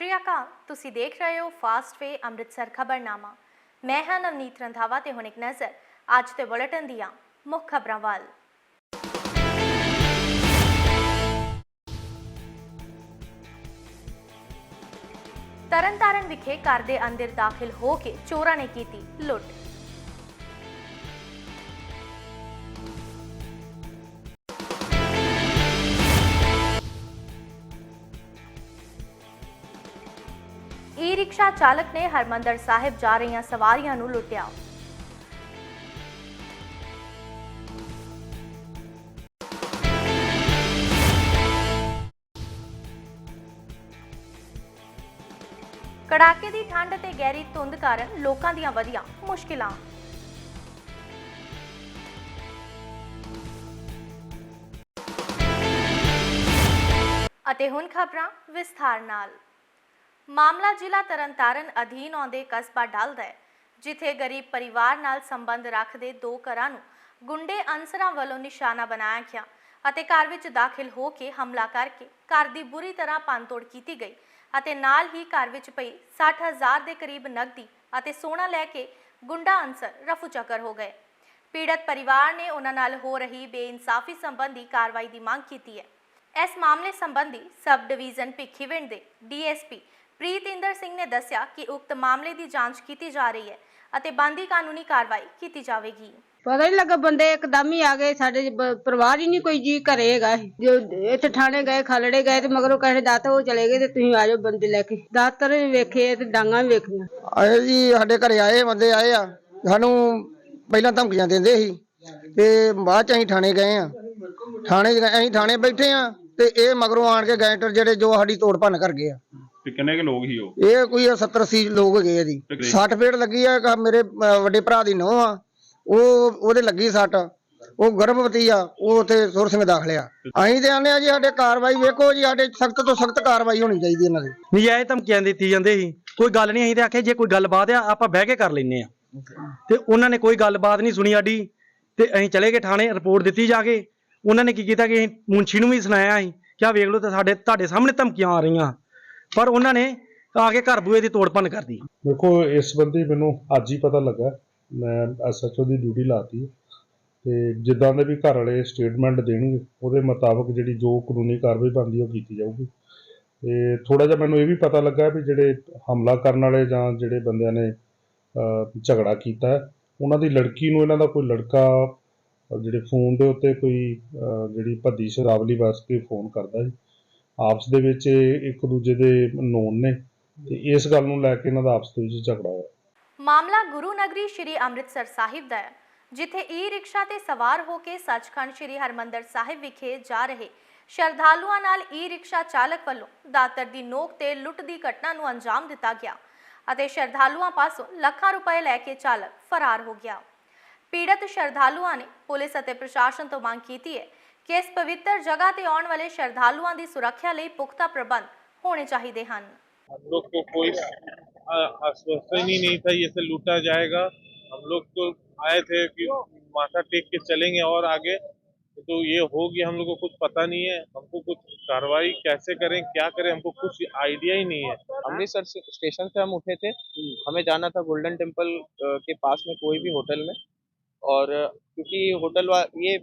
ਸ਼੍ਰੀ ਅਕਾਲ। ਤੁਸੀਂ ਦੇਖ ਰਹੇ ਹੋ ਫਾਸਟ ਵੇ ਅੰਮ੍ਰਿਤਸਰ ਖਬਰਨਾਮਾ। ਮੈਂ ਹਾਂ ਨਵਨੀਤ ਰੰਧਾਵਾ ਤੇ ਹੁਣ ਇੱਕ ਨਜ਼ਰ ਅੱਜ ਦੇ ਬੁਲੇਟਿਨ ਦੀਆਂ ਮੁੱਖ ਖਬਰਾਂ ਵੱਲ। ਤਰਨਤਾਰਨ ਵਿਖੇ ਘਰ ਦੇ ਅੰਦਰ ਦਾਖਲ ਹੋ ਕੇ ਚੋਰਾਂ ਨੇ ਕੀਤੀ ਲੁੱਟ। ਰਿਕਸ਼ਾ ਚਾਲਕ ਨੇ ਹਰਮੰਦਰ ਸਾਹਿਬ ਜਾ ਰਹੀਆਂ ਸਵਾਰੀਆਂ ਨੂੰ ਲੁੱਟਿਆ। ਕੜਾਕੇ ਦੀ ਠੰਡ ਤੇ ਗਹਿਰੀ ਧੁੰਦ ਕਾਰਨ ਲੋਕਾਂ ਦੀਆਂ ਵਧੀਆਂ ਮੁਸ਼ਕਿਲਾਂ। ਅਤੇ ਹੁਣ ਖਬਰਾਂ ਵਿਸਥਾਰ ਨਾਲ। ਮਾਮਲਾ ਜ਼ਿਲ੍ਹਾ ਤਰਨਤਾਰਨ ਅਧੀਨ ਆਉਂਦੇ ਕਸਬਾ ਡਲਦਾ ਹੈ, ਜਿੱਥੇ ਗਰੀਬ ਪਰਿਵਾਰ ਨਾਲ ਸੰਬੰਧ ਰੱਖਦੇ ਦੋ ਘਰਾਂ ਨੂੰ ਗੁੰਡੇ ਅਨਸਰਾਂ ਵੱਲੋਂ ਨਿਸ਼ਾਨਾ ਬਣਾਇਆ ਗਿਆ ਅਤੇ ਘਰ ਵਿੱਚ ਦਾਖਲ ਹੋ ਕੇ ਹਮਲਾ ਕਰਕੇ ਘਰ ਦੀ ਬੁਰੀ ਤਰ੍ਹਾਂ ਪੰਤੋੜ ਕੀਤੀ ਗਈ ਅਤੇ ਨਾਲ ਹੀ ਘਰ ਵਿੱਚ ਪਈ 60000 ਦੇ ਕਰੀਬ ਨਕਦੀ ਅਤੇ ਸੋਨਾ ਲੈ ਕੇ ਗੁੰਡਾ ਅਨਸਰ ਰਫੂ ਚੱਕਰ ਹੋ ਗਏ। ਪੀੜਤ ਪਰਿਵਾਰ ਨੇ ਉਹਨਾਂ ਨਾਲ ਹੋ ਰਹੀ ਬੇਇਨਸਾਫੀ ਸੰਬੰਧੀ ਕਾਰਵਾਈ ਦੀ ਮੰਗ ਕੀਤੀ ਹੈ। ਇਸ ਮਾਮਲੇ ਸੰਬੰਧੀ ਸਬ ਡਿਵੀਜ਼ਨ ਭਿੱਖੀਵਿੰਡ ਦੇ ਡੀਐਸਪੀ ਪ੍ਰੀਤਿੰਦਰ ਸਿੰਘ ਨੇ ਦੱਸਿਆ ਕਿ ਉਕਤ ਮਾਮਲੇ ਦੀ ਜਾਂਚ ਕੀਤੀ ਜਾ ਰਹੀ ਹੈ ਅਤੇ ਬੰਦੀ ਕਾਨੂੰਨੀ ਕਾਰਵਾਈ ਕੀਤੀ ਜਾਵੇਗੀ। ਪਤਾ ਹੀ ਲੱਗਾ ਬੰਦੇ ਇੱਕਦਮ ਹੀ ਆ ਗਏ ਸਾਡੇ ਬ- ਪਰਿਵਾਰ ਹੀ ਨਹੀਂ ਕੋਈ ਜੀ ਘਰੇ ਹੈਗਾ ਜੋ ਇੱਥੇ ਥਾਣੇ ਗਏ ਖਾਲੜੇ ਗਏ ਤੇ ਮਗਰੋਂ ਕਹੇ ਦਾਤ ਉਹ ਚਲੇ ਗਏ ਤੇ ਤੁਸੀਂ ਆ ਜਾਓ ਬੰਦੇ ਲੈ ਕੇ। ਦਾਤਰ ਵੀ ਵੇਖੇ ਤੇ ਡਾਂਗਾ ਵੀ ਵੇਖੀਆਂ। ਆਏ ਜੀ ਸਾਡੇ ਘਰੇ ਆਏ ਬੰਦੇ ਆਏ ਆ। ਸਾਨੂੰ ਪਹਿਲਾਂ ਧਮਕੀਆਂ ਦਿੰਦੇ ਸੀ ਤੇ ਬਾਅਦ ਚ ਅਸੀਂ ਥਾਣੇ ਗਏ ਆ। ਥਾਣੇ 'ਚ ਗਏ- ਅਸੀਂ ਥਾਣੇ ਬੈਠੇ ਆ ਤੇ ਇਹ ਮਗਰੋਂ ਆਣ ਕੇ ਗੈਂਟਰ ਜਿਹੜੇ ਜੋ ਸਾਡੀ ਤੋੜ ਭੰਨ ਕਰ ਗਏ ਆ। ਤੇ ਕਿੰਨੇ ਕੁ ਲੋਕ ਸੀ ਉਹ? ਇਹ ਕੋਈ 70 80 ਲੋਕ ਹੈਗੇ ਆ ਜੀ। 60 ਫੇਟ ਲੱਗੀ ਆ ਇੱਕ ਮੇਰੇ ਅਹ, ਵੱਡੇ ਭਰਾ ਦੀ ਨੋਹ ਆ। ਉਹ ਉਹਦੇ ਲੱਗੀ ਸੱਟ ਉਹ ਗਰਭਵਤੀ ਆ ਉਹ ਉੱਥੇ ਸੁਰ ਸਿੰਘ ਦਾਖਲ ਆ। ਅਸੀਂ ਤੇ ਆਨੇ ਆ ਜੀ ਸਾਡੇ ਕਾਰਵਾਈ ਵੇਖੋ ਜੀ ਸਾਡੇ ਸਖਤ ਤੋਂ ਸਖਤ ਕਾਰਵਾਈ ਹੋਣੀ ਚਾਹੀਦੀ ਇਹਨਾਂ ਦੀ। ਨਜਾਇਜ਼ ਧਮਕੀਆਂ ਦਿੱਤੀ ਜਾਂਦੇ ਸੀ। ਕੋਈ ਗੱਲ ਨਹੀਂ ਅਸੀਂ ਤੇ ਆਖਿਆ ਜੇ ਕੋਈ ਗੱਲਬਾਤ ਆ ਆਪਾਂ ਬਹਿ ਕੇ ਕਰ ਲੈਨੇ ਆ। ਤੇ ਉਹਨਾਂ ਨੇ ਕੋਈ ਗੱਲਬਾਤ ਨਹੀਂ ਸੁਣੀ ਸਾਡੀ। ਤੇ ਅਸੀਂ ਚਲੇ ਗਏ ਥਾਣੇ ਰਿਪੋਰਟ ਦਿੱਤੀ ਜਾ ਕੇ। ਉਹਨਾਂ ਨੇ ਕੀ ਕੀਤਾ ਕਿ ਅਸੀਂ ਮੁੰਸ਼ੀ ਨੂੰ ਵੀ ਸੁਣਾਇਆ ਅਸੀਂ ਕਿ ਆਹ ਵੇਖ ਲਓ ਤੇ ਸਾਡੇ ਤੁਹਾਡੇ ਸਾਹਮਣੇ ਧਮਕੀਆਂ ਆ ਰਹੀਆਂ। ਪਰ ਉਹਨਾਂ ਨੇ ਆ ਕੇ ਘਰ ਬੂਏ ਦੀ ਤੋੜ ਕਰਦੀ ਦੇਖੋ, ਇਸ ਸੰਬੰਧੀ ਮੈਨੂੰ ਅੱਜ ਹੀ ਪਤਾ ਲੱਗਾ, ਮੈਂ ਐਸਐਚਓ ਦੀ ਡਿਊਟੀ ਲਾਤੀ ਤੇ ਜਿੱਦਾਂ ਦੇ ਵੀ ਘਰ ਵਾਲੇ ਸਟੇਟਮੈਂਟ ਦੇਣਗੇ, ਉਹਦੇ ਮੁਤਾਬਕ ਜਿਹੜੀ ਜੋ ਕਾਨੂੰਨੀ ਕਾਰਵਾਈ ਬਣਦੀ ਉਹ ਕੀਤੀ ਜਾਊਗੀ। ਤੇ ਥੋੜਾ ਜਿਹਾ ਮੈਨੂੰ ਇਹ ਵੀ ਪਤਾ ਲੱਗਾ ਵੀ ਜਿਹੜੇ ਹਮਲਾ ਕਰਨ ਵਾਲੇ ਜਾਂ ਜਿਹੜੇ ਬੰਦਿਆਂ ਨੇ ਝਗੜਾ ਕੀਤਾ ਉਹਨਾਂ ਦੀ ਲੜਕੀ ਨੂੰ ਇਹਨਾਂ ਦਾ ਕੋਈ ਲੜਕਾ ਜਿਹੜੇ ਫੋਨ ਦੇ ਉੱਤੇ ਕੋਈ ਜਿਹੜੀ ਭੱਦੀ ਸ਼ਰਾਵਲੀ ਵਾਸਤੇ ਫੋਨ ਕਰਦਾ ਸੀ ਆਪਸ ਦੇ ਵਿੱਚ ਇੱਕ ਦੂਜੇ ਦੇ ਨੋਨ ਨੇ ਤੇ ਇਸ ਗੱਲ ਨੂੰ ਲੈ ਕੇ ਇਹਨਾਂ ਦਾ ਆਪਸ ਦੇ ਵਿੱਚ ਝਗੜਾ ਹੋਇਆ। ਮਾਮਲਾ ਗੁਰੂ ਨਗਰੀ ਸ਼੍ਰੀ ਅੰਮ੍ਰਿਤਸਰ ਸਾਹਿਬ ਦਾ ਹੈ, ਜਿੱਥੇ ਈ ਰਿਕਸ਼ਾ ਤੇ ਸਵਾਰ ਹੋ ਕੇ ਸੱਚਖੰਡ ਸ਼੍ਰੀ ਹਰਮੰਦਰ ਸਾਹਿਬ ਵਿਖੇ ਜਾ ਰਹੇ ਸ਼ਰਧਾਲੂਆਂ ਨਾਲ ਈ ਰਿਕਸ਼ਾ ਚਾਲਕ ਵੱਲੋਂ ਦਾਤਰ ਦੀ ਨੋਕ ਤੇ ਲੁੱਟ ਦੀ ਘਟਨਾ ਨੂੰ ਅੰਜਾਮ ਦਿੱਤਾ ਗਿਆ ਅਤੇ ਸ਼ਰਧਾਲੂਆਂ ਪਾਸੋਂ ਲੱਖਾਂ ਰੁਪਏ ਲੈ ਕੇ ਚਾਲਕ ਫਰਾਰ ਹੋ ਗਿਆ। ਪੀੜਤ ਸ਼ਰਧਾਲੂਆਂ ਨੇ ਪੁਲਿਸ ਅਤੇ ਪ੍ਰਸ਼ਾਸਨ ਤੋਂ ਮੰਗ ਕੀਤੀ ਹੈ ਕਿ ਇਸ ਪਵਿੱਤਰ ਜਗ੍ਹਾ ਤੇ ਆਉਣ ਵਾਲੇ ਸ਼ਰਧਾਲੂਆਂ ਦੀ ਸੁਰੱਖਿਆ ਲਈ ਪੁਖਤਾ ਪ੍ਰਬੰਧ ਹੋਣੇ ਚਾਹੀਦੇ ਹਨ हम लोग को कोई आ- आश्वासन ही नहीं था ये से लूटा जाएगा हम लोग तो आए थे कि माथा टेक के चलेंगे और आगे तो ये होगी हम लोग को कुछ पता नहीं है हमको कुछ कार्रवाई कैसे करें क्या करें हमको कुछ आइडिया ही नहीं है अमृतसर से स्टेशन से हम उठे थे हमें जाना था गोल्डन टेम्पल अ, के पास में कोई भी होटल में और अ, क्योंकि होटल वा ये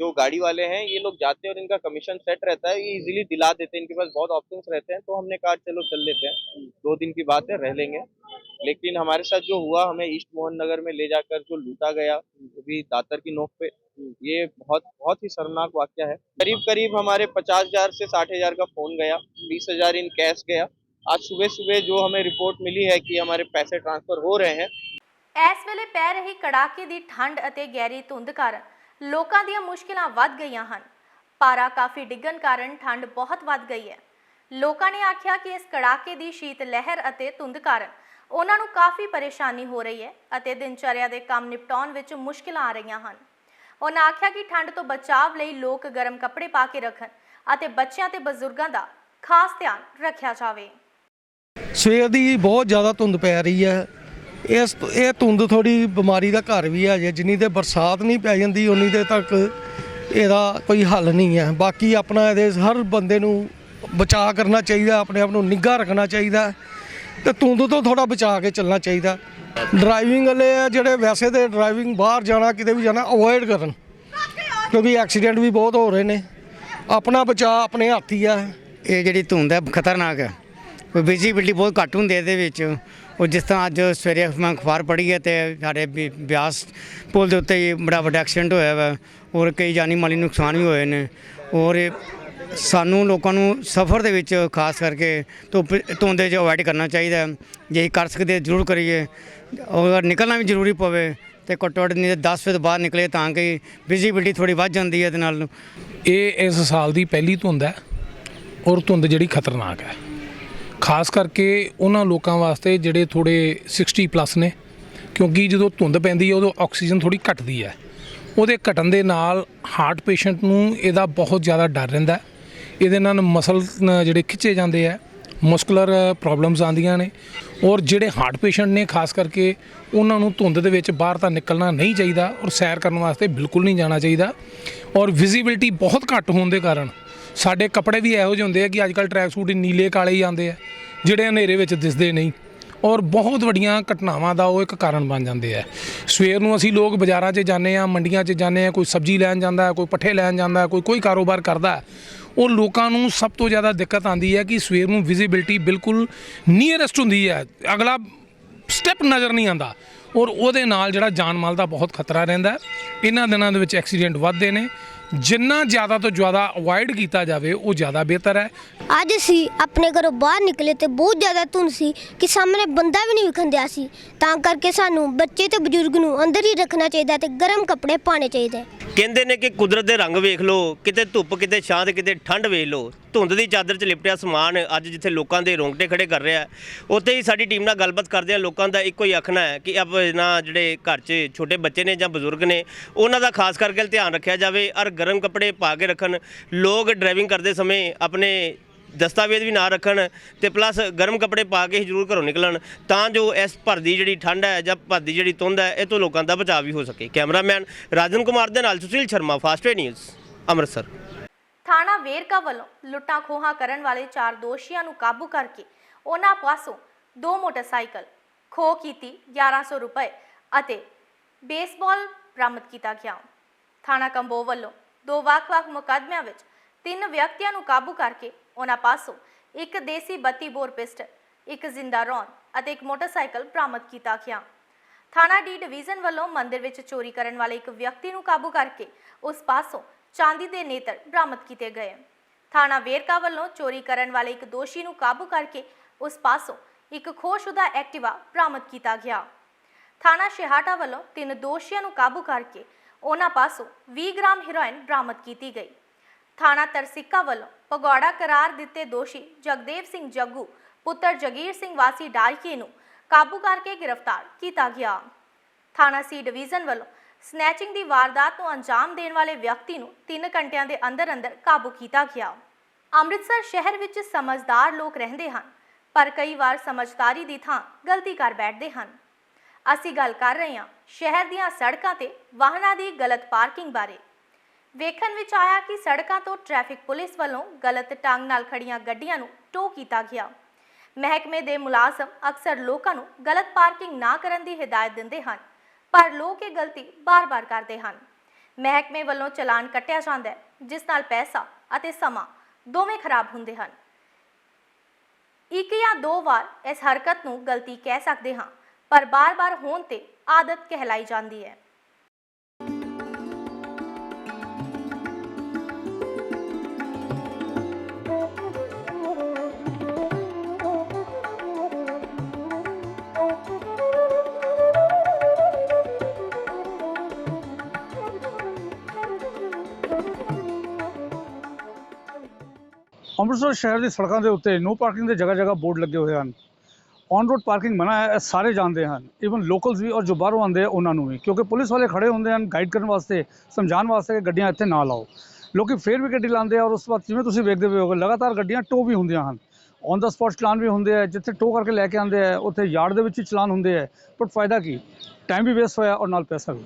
जो गाड़ी वाले हैं ये लोग जाते हैं और इनका कमीशन सेट रहता है ये इजीली दिला देते हैं इनके पास बहुत ऑप्शंस रहते हैं तो हमने कहा चलो चल लेते हैं दो दिन की बात है रह लेंगे लेकिन हमारे साथ जो हुआ हमें ईस्ट मोहन नगर में ले जाकर जो लूटा गया वो भी दातर की नोक पे ये बहुत बहुत ही शर्मनाक वाक्य है करीब करीब हमारे पचास हजार से साठ हजार का फोन गया बीस हजार इन कैश गया आज सुबह सुबह जो हमें रिपोर्ट मिली है कि हमारे पैसे ट्रांसफर हो रहे हैं ਇਸ ਵੇਲੇ ਪੈ ਰਹੀ ਕੜਾਕੇ ਦੀ ਠੰਡ ਅਤੇ ਗਹਿਰੀ ਧੁੰਦ ਕਾਰਨ ਲੋਕਾਂ ਦੀਆਂ ਮੁਸ਼ਕਿਲਾਂ ਵੱਧ ਗਈਆਂ ਹਨ। ਪਾਰਾ ਕਾਫੀ ਡਿੱਗਣ ਕਾਰਨ ਠੰਡ ਬਹੁਤ ਵੱਧ ਗਈ ਹੈ। ਲੋਕਾਂ ਨੇ ਆਖਿਆ ਕਿ ਇਸ ਕੜਾਕੇ ਦੀ ਸ਼ੀਤ ਲਹਿਰ ਅਤੇ ਧੁੰਦ ਕਾਰਨ ਉਹਨਾਂ ਨੂੰ ਕਾਫੀ ਪਰੇਸ਼ਾਨੀ ਹੋ ਰਹੀ ਹੈ ਅਤੇ ਦਿਨਚਰਿਆ ਦੇ ਕੰਮ ਨਿਪਟਾਉਣ ਵਿੱਚ ਮੁਸ਼ਕਿਲਾਂ ਆ ਰਹੀਆਂ ਹਨ। ਉਹਨਾਂ ਆਖਿਆ ਕਿ ਠੰਡ ਤੋਂ ਬਚਾਵ ਲਈ ਲੋਕ ਗਰਮ ਕੱਪੜੇ ਪਾ ਕੇ ਰੱਖਣ ਅਤੇ ਬੱਚਿਆਂ ਤੇ ਬਜ਼ੁਰਗਾਂ ਦਾ ਖਾਸ ਧਿਆਨ ਰੱਖਿਆ ਜਾਵੇ। ਸਵੇਰ ਦੀ ਬਹੁਤ ਜ਼ਿਆਦਾ ਧੁੰਦ ਪੈ ਰਹੀ ਹੈ। ਇਸ ਇਹ ਧੁੰਦ ਥੋੜੀ ਬਿਮਾਰੀ ਦਾ ਘਰ ਵੀ ਹੈ ਜੇ, ਜਿੰਨੀ ਦੇ ਬਰਸਾਤ ਨਹੀਂ ਪੈ ਜਾਂਦੀ, ਉਨੀ ਦੇ ਤੱਕ ਇਹਦਾ ਕੋਈ ਹੱਲ ਨਹੀਂ ਹੈ ਬਾਕੀ ਆਪਣਾ ਇਹਦੇ ਹਰ ਬੰਦੇ ਨੂੰ ਬਚਾਅ ਕਰਨਾ ਚਾਹੀਦਾ, ਆਪਣੇ ਆਪ ਨੂੰ ਨਿੱਘਾ ਰੱਖਣਾ ਚਾਹੀਦਾ ਤੇ ਧੁੰਦ ਤੋਂ ਥੋੜਾ ਬਚਾ ਕੇ ਚੱਲਣਾ ਚਾਹੀਦਾ। ਡਰਾਈਵਿੰਗ ਵਾਲੇ ਆ ਜਿਹੜੇ ਵੈਸੇ ਤੇ ਡਰਾਈਵਿੰਗ ਬਾਹਰ ਜਾਣਾ, ਕਿਤੇ ਵੀ ਜਾਣਾ, ਅਵੋਇਡ ਕਰਨ। ਕਿਉਂਕਿ ਐਕਸੀਡੈਂਟ ਵੀ ਬਹੁਤ ਹੋ ਰਹੇ ਨੇ। ਆਪਣਾ ਬਚਾਅ ਆਪਣੇ ਹੱਥ ਹੀ ਆ। ਇਹ ਜਿਹੜੀ ਧੁੰਦ ਹੈ, ਖਤਰਨਾਕ ਹੈ। ਵਿਜ਼ੀਬਿਲਟੀ ਬਹੁਤ ਘੱਟ ਹੁੰਦੀ ਹੈ ਇਹਦੇ ਵਿੱਚ। ਉਹ ਜਿਸ ਤਰ੍ਹਾਂ ਅੱਜ ਸਵੇਰੇ ਮੈਂ ਅਖਬਾਰ ਪੜ੍ਹੀ ਹੈ ਤੇ ਸਾਡੇ ਬਿ- ਬਿਆਸ ਪੁਲ ਦੇ ਉੱਤੇ ਬੜਾ ਵੱਡਾ ਐਕਸੀਡੈਂਟ ਹੋਇਆ ਵਾ, ਔਰ ਕਈ ਜਾਨੀ ਮਾਲੀ ਨੁਕਸਾਨ ਵੀ ਹੋਏ ਨੇ, ਔਰ ਸਾਨੂੰ ਲੋਕਾਂ ਨੂੰ ਸਫ਼ਰ ਦੇ ਵਿੱਚ ਖਾਸ ਕਰਕੇ ਧੁੱਪ, ਧੁੰਦ 'ਚ ਅਵੋਇਡ ਕਰਨਾ ਚਾਹੀਦਾ ਹੈ। ਜੇ ਕਰ ਸਕਦੇ ਜ਼ਰੂਰ ਕਰੀਏ, ਔਰ ਨਿਕਲਣਾ ਵੀ ਜ਼ਰੂਰੀ ਪਵੇ ਤੇ ਘੱਟੋ ਘੱਟ ਨਹੀਂ 10 ਵਜੇ ਤੋਂ ਬਾਅਦ ਨਿਕਲੇ ਤਾਂ ਕਿ ਵਿਜ਼ੀਬਿਲਟੀ ਥੋੜੀ ਵੱਧ ਜਾਂਦੀ ਹੈ ਇਹਦੇ ਨਾਲ ਇਹ ਇਸ ਸਾਲ ਦੀ ਪਹਿਲੀ ਧੁੰਦ ਹੈ, ਔਰ ਧੁੰਦ ਜਿਹੜੀ ਖਤਰਨਾਕ ਹੈ ਖਾਸ ਕਰਕੇ ਉਹਨਾਂ ਲੋਕਾਂ ਵਾਸਤੇ ਜਿਹੜੇ ਥੋੜੇ 60 ਪਲੱਸ ਨੇ, ਕਿਉਂਕਿ ਜਦੋਂ ਧੁੰਦ ਪੈਂਦੀ ਹੈ ਉਦੋਂ ਆਕਸੀਜਨ ਥੋੜੀ ਘਟਦੀ ਹੈ। ਉਹਦੇ ਘਟਣ ਦੇ ਨਾਲ ਹਾਰਟ ਪੇਸ਼ੈਂਟ ਨੂੰ ਇਹਦਾ ਬਹੁਤ ਜ਼ਿਆਦਾ ਡਰ ਰਹਿੰਦਾ ਇਹਦੇ ਨਾਲ ਮਸਲ ਜਿਹੜੇ ਖਿੱਚੇ ਜਾਂਦੇ ਆ ਮਸਕੂਲਰ ਪ੍ਰੋਬਲਮਸ ਆਉਂਦੀਆਂ ਨੇ। ਔਰ ਜਿਹੜੇ ਹਾਰਟ ਪੇਸ਼ੈਂਟ ਨੇ, ਖਾਸ ਕਰਕੇ ਉਹਨਾਂ ਨੂੰ ਧੁੰਦ ਦੇ ਵਿੱਚ ਬਾਹਰ ਤਾਂ ਨਿਕਲਣਾ ਨਹੀਂ ਚਾਹੀਦਾ ਔਰ ਸੈਰ ਕਰਨ ਵਾਸਤੇ ਬਿਲਕੁਲ ਨਹੀਂ ਜਾਣਾ ਚਾਹੀਦਾ। ਔਰ ਵਿਜ਼ਿਬਿਲਟੀ ਬਹੁਤ ਘੱਟ ਹੋਣ ਦੇ ਕਾਰਨ ਸਾਡੇ ਕੱਪੜੇ ਵੀ ਇਹੋ ਜਿਹੇ ਹੁੰਦੇ ਆ ਕਿ ਅੱਜ ਕੱਲ੍ਹ ਟਰੈਕ ਸੂਟ ਹੀ ਨੀਲੇ ਕਾਲੇ ਹੀ ਆਉਂਦੇ ਆ, ਜਿਹੜੇ ਹਨੇਰੇ ਵਿੱਚ ਦਿਸਦੇ ਨਹੀਂ। ਔਰ ਬਹੁਤ ਵੱਡੀਆਂ ਘਟਨਾਵਾਂ ਦਾ ਉਹ ਇੱਕ ਕਾਰਨ ਬਣ ਜਾਂਦੇ ਆ। ਸਵੇਰ ਨੂੰ ਅਸੀਂ ਲੋਕ ਬਾਜ਼ਾਰਾਂ 'ਚ ਜਾਂਦੇ ਆ ਮੰਡੀਆਂ 'ਚ ਜਾਂਦੇ ਆ ਕੋਈ ਸਬਜ਼ੀ ਲੈਣ ਜਾਂਦਾ ਕੋਈ ਪੱਠੇ ਲੈਣ ਜਾਂਦਾ ਕੋਈ ਕੋਈ ਕਾਰੋਬਾਰ ਕਰਦਾ ਉਹ ਲੋਕਾਂ ਨੂੰ ਸਭ ਤੋਂ ਜ਼ਿਆਦਾ ਦਿੱਕਤ ਆਉਂਦੀ ਹੈ ਕਿ ਸਵੇਰ ਨੂੰ ਵਿਜ਼ਿਬਿਲਟੀ ਬਿਲਕੁਲ ਨੀਅਰੈਸਟ ਹੁੰਦੀ ਹੈ। ਅਗਲਾ ਸਟੈਪ ਨਜ਼ਰ ਨਹੀਂ ਆਉਂਦਾ। ਔਰ ਉਹਦੇ ਨਾਲ ਜਿਹੜਾ ਜਾਨ ਮਾਲ ਦਾ ਬਹੁਤ ਖਤਰਾ ਰਹਿੰਦਾ ਇਹਨਾਂ ਦਿਨਾਂ ਦੇ ਵਿੱਚ ਐਕਸੀਡੈਂਟ ਵੱਧਦੇ ਨੇ। ਜਿੰਨਾ ਜ਼ਿਆਦਾ ਤੋਂ ਜ਼ਿਆਦਾ ਅਵੋਇਡ ਕੀਤਾ ਜਾਵੇ, ਉਹ ਜ਼ਿਆਦਾ ਬਿਹਤਰ ਹੈ। ਅੱਜ ਅਸੀਂ ਆਪਣੇ ਘਰੋਂ ਬਾਹਰ ਨਿਕਲੇ ਤੇ ਬਹੁਤ ਜ਼ਿਆਦਾ ਧੁੰਦ ਸੀ ਕਿ ਸਾਹਮਣੇ ਬੰਦਾ ਵੀ ਨਹੀਂ ਵਿਖਣ ਦਿਆ ਸੀ। ਤਾਂ ਕਰਕੇ ਸਾਨੂੰ ਬੱਚੇ ਤੇ ਬਜ਼ੁਰਗ ਨੂੰ ਅੰਦਰ ਹੀ ਰੱਖਣਾ ਚਾਹੀਦਾ ਤੇ ਗਰਮ ਕੱਪੜੇ ਪਾਣੇ ਚਾਹੀਦੇ। ਕਹਿੰਦੇ ਨੇ ਕਿ ਕੁਦਰਤ ਦੇ ਰੰਗ ਵੇਖ ਲਓ, ਕਿਤੇ ਧੁੱਪ, ਕਿਤੇ ਛਾਂ ਤੇ ਕਿਤੇ ਠੰਡ ਵੇਖ ਲਓ। ਧੁੰਦ ਦੀ ਚਾਦਰ 'ਚ ਲਿਪਟਿਆ ਸਮਾਨ ਅੱਜ ਜਿੱਥੇ ਲੋਕਾਂ ਦੇ ਰੋਂਗਟੇ ਖੜੇ ਕਰ ਰਿਹਾ ਉੱਥੇ ਹੀ ਸਾਡੀ ਟੀਮ ਨਾਲ ਗੱਲਬਾਤ ਕਰਦੇ ਆ ਲੋਕਾਂ ਦਾ ਇੱਕੋ ਹੀ ਆਖਣਾ ਹੈ ਕਿ ਆਪਣਾ ਜਿਹੜੇ ਘਰ 'ਚ ਛੋਟੇ ਬੱਚੇ ਨੇ ਜਾਂ ਬਜ਼ੁਰਗ ਨੇ, ਉਹਨਾਂ ਦਾ ਖਾਸ ਕਰਕੇ ਧਿਆਨ ਰੱਖਿਆ ਜਾਵੇ। ਔਰ ਗਰਮ ਕੱਪੜੇ ਪਾ ਕੇ ਰੱਖਣ। ਲੋਕ ਡਰਾਈਵਿੰਗ ਕਰਦੇ ਸਮੇਂ ਆਪਣੇ ਦਸਤਾਵੇਜ਼ ਵੀ ਨਾ ਰੱਖਣ ਤੇ ਪਲੱਸ ਗਰਮ ਕੱਪੜੇ ਪਾ ਕੇ ਹੀ ਜ਼ਰੂਰ ਘਰੋਂ ਨਿਕਲਣ, ਤਾਂ ਜੋ ਇਸ ਭਰਦੀ ਜਿਹੜੀ ਠੰਡ ਹੈ ਜਾਂ ਭਰਦੀ ਜਿਹੜੀ ਧੁੰਦ ਹੈ, ਇਹ ਤੋਂ ਲੋਕਾਂ ਦਾ ਬਚਾਅ ਵੀ ਹੋ ਸਕੇ। ਕੈਮਰਾਮੈਨ ਰਾਜਨ ਕੁਮਾਰ ਦੇ ਨਾਲ ਸੁਸ਼ੀਲ ਸ਼ਰਮਾ ਫਾਸਟਵੇ ਨਿਊਜ਼ ਅੰਮ੍ਰਿਤਸਰ। ਥਾਣਾ ਵੇਰਕਾ ਵੱਲੋਂ ਲੁੱਟਾਂ ਖੋਹਾਂ ਕਰਨ ਵਾਲੇ ਚਾਰ ਦੋਸ਼ੀਆਂ ਨੂੰ ਕਾਬੂ ਕਰਕੇ ਉਹਨਾਂ ਪਾਸੋਂ ਦੋ ਮੋਟਰਸਾਈਕਲ ਖੋਹ ਕੀਤੀ 1100 ਰੁਪਏ ਅਤੇ ਬੇਸਬਾਲ ਬਰਾਮਦ ਕੀਤਾ ਗਿਆ। ਥਾਣਾ ਕੰਬੋ ਵੱਲੋਂ ਦੋ ਵੱਖ-ਵੱਖ ਮੁਕੱਦਮਿਆਂ ਵਿੱਚ ਤਿੰਨ ਵਿਅਕਤੀਆਂ ਨੂੰ ਕਾਬੂ ਕਰਕੇ ਉਹਨਾਂ ਪਾਸੋਂ ਇੱਕ ਦੇਸੀ 32 ਬੋਰ ਪਿਸਟਲ ਇੱਕ ਜ਼ਿੰਦਾ ਰੌਨ ਅਤੇ ਇੱਕ ਮੋਟਰਸਾਈਕਲ ਬਰਾਮਦ ਕੀਤਾ ਗਿਆ। ਥਾਣਾ ਡੀ ਡਿਵੀਜ਼ਨ ਵੱਲੋਂ ਮੰਦਿਰ ਵਿੱਚ ਚੋਰੀ ਕਰਨ ਵਾਲੇ ਇੱਕ ਵਿਅਕਤੀ ਨੂੰ ਕਾਬੂ ਕਰਕੇ ਉਸ ਪਾਸੋਂ ਚਾਂਦੀ ਦੇ ਨੇਤਰ ਬਰਾਮਦ ਕੀਤੇ ਗਏ। ਥਾਣਾ ਵੇਰਕਾ ਵੱਲੋਂ ਚੋਰੀ ਕਰਨ ਵਾਲੇ ਇੱਕ ਦੋਸ਼ੀ ਨੂੰ ਕਾਬੂ ਕਰਕੇ ਉਸ ਪਾਸੋਂ ਇੱਕ ਖੋਸ਼ੁਦਾ ਐਕਟਿਵਾ ਬਰਾਮਦ ਕੀਤਾ ਗਿਆ। ਥਾਣਾ ਸ਼ਿਹਾਟਾ ਵੱਲੋਂ ਤਿੰਨ ਦੋਸ਼ੀਆਂ ਨੂੰ ਕਾਬੂ ਕਰਕੇ ਉਹਨਾਂ ਪਾਸੋਂ 20 ਗ੍ਰਾਮ ਹੀਰੋਇਨ ਬਰਾਮਦ ਕੀਤੀ ਗਈ। ਥਾਣਾ ਤਰਸਿੱਕਾ ਵੱਲੋਂ ਪਗੌੜਾ ਕਰਾਰ ਦਿੱਤੇ ਦੋਸ਼ੀ ਜਗਦੇਵ ਸਿੰਘ ਜੱਗੂ, ਪੁੱਤਰ ਜਗੀਰ ਸਿੰਘ ਵਾਸੀ ਡਾਲਕੇ ਨੂੰ ਕਾਬੂ ਕਰਕੇ ਗ੍ਰਿਫਤਾਰ ਕੀਤਾ ਗਿਆ। ਥਾਣਾ ਸੀ ਡਿਵੀਜ਼ਨ ਵੱਲੋਂ ਸਨੈਚਿੰਗ ਦੀ ਵਾਰਦਾਤ ਨੂੰ ਅੰਜਾਮ ਦੇਣ ਵਾਲੇ ਵਿਅਕਤੀ ਨੂੰ 3 ਘੰਟਿਆਂ ਦੇ ਅੰਦਰ ਅੰਦਰ ਕਾਬੂ ਕੀਤਾ ਗਿਆ। ਅੰਮ੍ਰਿਤਸਰ ਸ਼ਹਿਰ ਵਿੱਚ ਸਮਝਦਾਰ ਲੋਕ ਰਹਿੰਦੇ ਹਨ, ਪਰ ਕਈ ਵਾਰ ਸਮਝਦਾਰੀ ਦੀ ਥਾਂ ਗਲਤੀ ਕਰ ਬੈਠਦੇ ਹਨ। ਅਸੀਂ ਗੱਲ ਕਰ ਰਹੇ ਹਾਂ ਸ਼ਹਿਰ ਦੀਆਂ ਸੜਕਾਂ ਤੇ ਵਾਹਨਾਂ ਦੀ ਗਲਤ ਪਾਰਕਿੰਗ ਬਾਰੇ। ਵੇਖਣ ਵਿੱਚ ਆਇਆ ਕਿ ਸੜਕਾਂ ਤੋਂ ਟ੍ਰੈਫਿਕ ਪੁਲਿਸ ਵੱਲੋਂ ਗਲਤ ਢੰਗ ਨਾਲ ਖੜੀਆਂ ਗੱਡੀਆਂ ਨੂੰ ਟੋ ਕੀਤਾ ਗਿਆ। ਮਹਿਕਮੇ ਦੇ ਮੁਲਾਜ਼ਮ ਅਕਸਰ ਲੋਕਾਂ ਨੂੰ ਗਲਤ ਪਾਰਕਿੰਗ ਨਾ ਕਰਨ ਦੀ ਹਦਾਇਤ ਦਿੰਦੇ ਹਨ, ਪਰ ਲੋਕ ਇਹ ਗਲਤੀ ਬਾਰ-ਬਾਰ ਕਰਦੇ ਹਨ। ਮਹਿਕਮੇ ਵੱਲੋਂ ਚਲਾਨ ਕੱਟਿਆ ਜਾਂਦਾ ਹੈ, ਜਿਸ ਨਾਲ ਪੈਸਾ ਅਤੇ ਸਮਾਂ ਦੋਵੇਂ ਖਰਾਬ ਹੁੰਦੇ ਹਨ। ਇੱਕ ਜਾਂ ਦੋ ਵਾਰ ਇਸ ਹਰਕਤ ਨੂੰ ਗਲਤੀ ਕਹਿ ਸਕਦੇ ਹਾਂ, ਪਰ ਬਾਰ-ਬਾਰ ਹੋਣ ਤੇ ਆਦਤ ਕਹਿਲਾਈ ਜਾਂਦੀ ਹੈ। ਅੰਮ੍ਰਿਤਸਰ ਸ਼ਹਿਰ ਦੀ ਸੜਕਾਂ ਦੇ ਉੱਤੇ ਨੋ ਪਾਰਕਿੰਗ ਦੇ ਜਗ੍ਹਾ ਜਗ੍ਹਾ ਬੋਰਡ ਲੱਗੇ ਹੋਏ ਹਨ। ਔਨ ਰੋਡ ਪਾਰਕਿੰਗ ਮਨਾ ਹੈ ਸਾਰੇ ਜਾਣਦੇ ਹਨ। ਇਵਨ ਲੋਕਲਸ ਵੀ ਔਰ ਜੋ ਬਾਹਰੋਂ ਆਉਂਦੇ ਆ, ਉਹਨਾਂ ਨੂੰ ਵੀ। ਕਿਉਂਕਿ ਪੁਲਿਸ ਵਾਲੇ ਖੜੇ ਹੁੰਦੇ ਹਨ ਗਾਈਡ ਕਰਨ ਵਾਸਤੇ, ਸਮਝਾਉਣ ਵਾਸਤੇ ਕਿ ਗੱਡੀਆਂ ਇੱਥੇ ਨਾ ਲਾਓ। ਲੋਕੀ ਫੇਰ ਵੀ ਗੱਡੀ ਲਾਉਂਦੇ ਆ ਔਰ ਉਸ ਤੋਂ ਬਾਅਦ ਜਿਵੇਂ ਤੁਸੀਂ ਵੇਖਦੇ ਪਏ ਹੋਗੇ, ਲਗਾਤਾਰ ਗੱਡੀਆਂ ਟੋ ਵੀ ਹੁੰਦੀਆਂ ਹਨ। ਔਨ ਦਾ ਸਪੌਟ ਚਲਾਨ ਵੀ ਹੁੰਦੇ ਆ, ਜਿੱਥੇ ਟੋ ਕਰਕੇ ਲੈ ਕੇ ਆਉਂਦੇ ਆ, ਉੱਥੇ ਯਾਰਡ ਦੇ ਵਿੱਚ ਹੀ ਚਲਾਨ ਹੁੰਦੇ ਆ। ਪਰ ਫਾਇਦਾ ਕੀ? ਟਾਈਮ ਵੀ ਵੇਸਟ ਹੋਇਆ ਔਰ ਨਾਲ ਪੈਸਾ ਵੀ।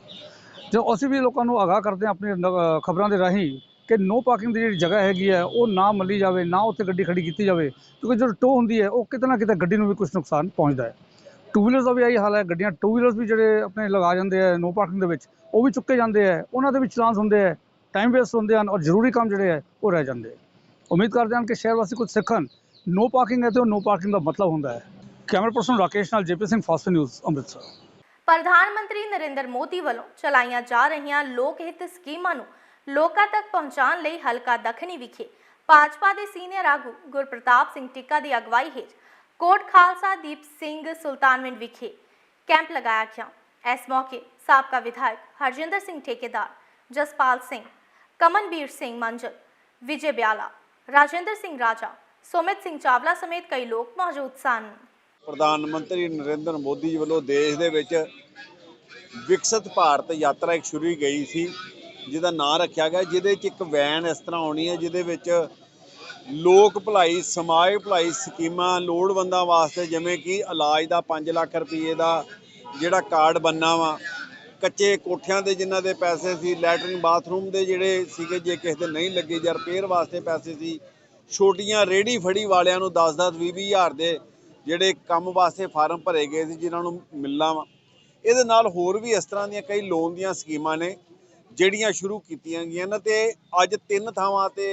ਜੋ ਅਸੀਂ ਵੀ ਲੋਕਾਂ ਨੂੰ ਆਗਾਹ ਕਰਦੇ ਹਾਂ, ਆਪਣੀ ਖਬਰਾਂ ਦੇ ਰਾਹੀਂ ਕਿ ਨੋ ਪਾਰਕਿੰਗ ਦੀ ਜਿਹੜੀ ਜਗ੍ਹਾ ਹੈਗੀ ਹੈ, ਉਹ ਨਾ ਮੱਲੀ ਜਾਵੇ, ਨਾ ਉੱਥੇ ਗੱਡੀ ਖੜੀ ਕੀਤੀ ਜਾਵੇ, ਕਿਉਂਕਿ ਜਦੋਂ ਟੋ ਹੁੰਦੀ ਹੈ, ਉਹ ਕਿਤੇ ਨਾ ਕਿਤੇ ਗੱਡੀ ਨੂੰ ਵੀ ਕੁਝ ਨੁਕਸਾਨ ਪਹੁੰਚਦਾ ਹੈ। ਟੂ ਵੀਲਰਸ ਦਾ ਵੀ ਇਹੀ ਹਾਲ ਹੈ, ਗੱਡੀਆਂ ਟੂ ਵੀਲਰਸ ਵੀ ਜਿਹੜੇ ਆਪਣੇ ਲਗਾ ਜਾਂਦੇ ਆ ਨੋ ਪਾਰਕਿੰਗ ਦੇ ਵਿੱਚ, ਉਹ ਵੀ ਚੁੱਕੇ ਜਾਂਦੇ ਆ ਉਹਨਾਂ ਦੇ ਵੀ ਚਲਾਨ ਹੁੰਦੇ ਆ ਟਾਈਮ ਵੇਸਟ ਹੁੰਦੇ ਹਨ ਔਰ ਜ਼ਰੂਰੀ ਕੰਮ ਜਿਹੜੇ ਹੈ, ਉਹ ਰਹਿ ਜਾਂਦੇ ਆ ਉਮੀਦ ਕਰਦੇ ਹਾਂ ਕਿ ਸ਼ਹਿਰ ਵਾਸੀ ਕੁਝ ਸਿੱਖਣ ਨੋ ਪਾਰਕਿੰਗ ਹੈ ਤੇ ਉਹ ਨੋ ਪਾਰਕਿੰਗ ਦਾ ਮਤਲਬ ਹੁੰਦਾ ਹੈ। ਕੈਮਰਾ ਪਰਸਨ ਰਾਕੇਸ਼ ਨਾਲ JP Singh fast news, Amritsar. ਪ੍ਰਧਾਨ ਮੰਤਰੀ ਨਰਿੰਦਰ ਮੋਦੀ ਵੱਲੋਂ ਚਲਾਈਆਂ ਜਾ ਰਹੀਆਂ ਲੋਕ ਹਿੱਤ ਸਕੀਮਾਂ ਨੂੰ ਲੋਕਾਂ ਤੱਕ ਪਹੁੰਚਾਉਣ ਲਈ ਹਲਕਾ ਦੱਖਣੀ ਵਿਖੇ ਭਾਜਪਾ ਦੇ ਸੀਨੀਅਰ ਆਗੂ ਗੁਰਪ੍ਰਤਾਪ ਸਿੰਘ ਟਿੱਕਾ ਦੀ ਅਗਵਾਈ ਹੇਠ ਕੋਟ ਖਾਲਸਾ ਦੀਪ ਸਿੰਘ ਸੁਲਤਾਨਵਿੰਡ ਵਿਖੇ ਕੈਂਪ ਲਗਾਇਆ ਗਿਆ। ਇਸ ਮੌਕੇ ਸਾਬਕਾ ਵਿਧਾਇਕ ਹਰਜਿੰਦਰ ਸਿੰਘ ਠੇਕੇਦਾਰ ਜਸਪਾਲ ਸਿੰਘ, ਕਮਨਬੀਰ ਸਿੰਘ ਮੰਜਲ, ਵਿਜੇ ਬਿਆਲਾ, ਰਾਜਿੰਦਰ ਸਿੰਘ ਰਾਜਾ, ਸੁਮਿਤ ਸਿੰਘ ਚਾਵਲਾ ਸਮੇਤ ਕਈ ਲੋਕ ਮੌਜੂਦ ਸਨ। ਪ੍ਰਧਾਨ ਮੰਤਰੀ ਨਰਿੰਦਰ ਮੋਦੀ ਜੀ ਵੱਲੋਂ ਦੇਸ਼ ਦੇ ਵਿੱਚ ਵਿਕਸਿਤ ਭਾਰਤ ਯਾਤਰਾ ਇੱਕ ਸ਼ੁਰੂ ਗਈ ਸੀ। ਜਿਹਦਾ ਨਾਂ ਰੱਖਿਆ ਗਿਆ, ਜਿਹਦੇ 'ਚ ਇੱਕ ਵੈਨ ਇਸ ਤਰ੍ਹਾਂ ਆਉਣੀ ਹੈ, ਜਿਹਦੇ ਵਿੱਚ ਲੋਕ ਭਲਾਈ, ਸਮਾਜ ਭਲਾਈ ਸਕੀਮਾਂ ਲੋੜਵੰਦਾਂ ਵਾਸਤੇ ਜਿਵੇਂ ਕਿ ਇਲਾਜ ਦਾ 5 ਲੱਖ ਰੁਪਏ ਦਾ ਜਿਹੜਾ ਕਾਰਡ ਬੰਨਾ ਵਾ, ਕੱਚੇ ਕੋਠਿਆਂ ਦੇ ਜਿਨ੍ਹਾਂ ਦੇ ਪੈਸੇ ਸੀ ਲੈਟਰਿਨ ਬਾਥਰੂਮ ਦੇ ਜਿਹੜੇ ਸੀਗੇ, ਜੇ ਕਿਸੇ ਦੇ ਨਹੀਂ ਲੱਗੇ ਜਾਂ ਰਿਪੇਅਰ ਵਾਸਤੇ ਪੈਸੇ ਸੀ, ਛੋਟੀਆਂ ਰੇੜੀ ਫੜੀ ਵਾਲਿਆਂ ਨੂੰ 10-10 20 ਹਜ਼ਾਰ ਦੇ ਜਿਹੜੇ ਕੰਮ ਵਾਸਤੇ ਫਾਰਮ ਭਰੇ ਗਏ ਸੀ, ਜਿਨ੍ਹਾਂ ਨੂੰ ਮਿਲਣਾ ਵਾ। ਇਹਦੇ ਨਾਲ ਹੋਰ ਵੀ ਇਸ ਤਰ੍ਹਾਂ ਦੀਆਂ ਕਈ ਲੋਨ ਦੀਆਂ ਸਕੀਮਾਂ ਨੇ ਜਿਹੜੀਆਂ ਸ਼ੁਰੂ ਕੀਤੀਆਂ ਗਈਆਂ ਨੇ ਤੇ ਅੱਜ ਤਿੰਨ ਥਾਵਾਂ ਤੇ